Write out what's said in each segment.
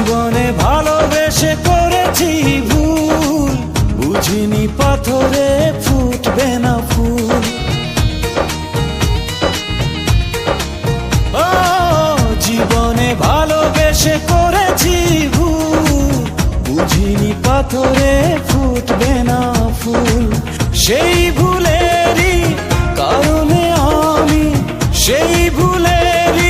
জীবনে ভালোবেসে করেছি ভুল। বুঝিনি পাথরে ফুটবে না ফুল। জীবনে ভালোবেসে করেছি ভুল। বুঝিনি পাথরে ফুটবে না ফুল। সেই ভুলেরই কারণে আমি সেই ভুলেরই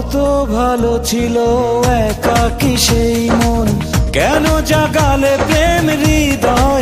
কত ভালো ছিল একা কি সেই মন? কেন জাগালে প্রেম হৃদয়ে?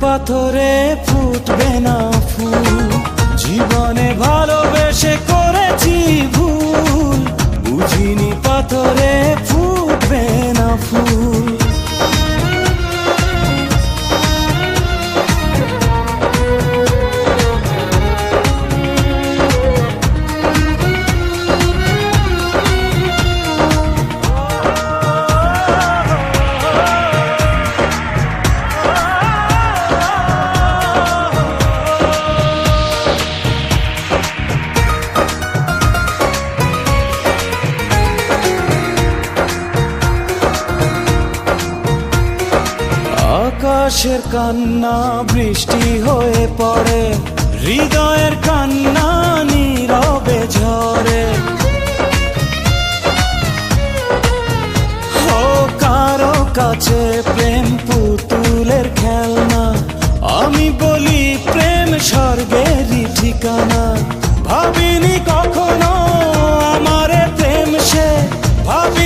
পাথরে ফুটবে না ফুল। জীবনে ভালোবেসে করেছি আকাশের কান্না, বৃষ্টি হয়ে পড়ে। হৃদয়ের কান্না নীরবে ঝরে। ও কারও কাছে প্রেম পুতুলের খেলনা, আমি বলি প্রেম স্বর্গেরই ঠিকানা। ভাবিনি কখনো আমারে প্রেম সে ভাবিনি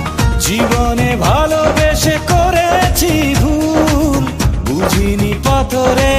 জীবনে ভালোবেসে করেছি ভুল বুঝিনি পাথরে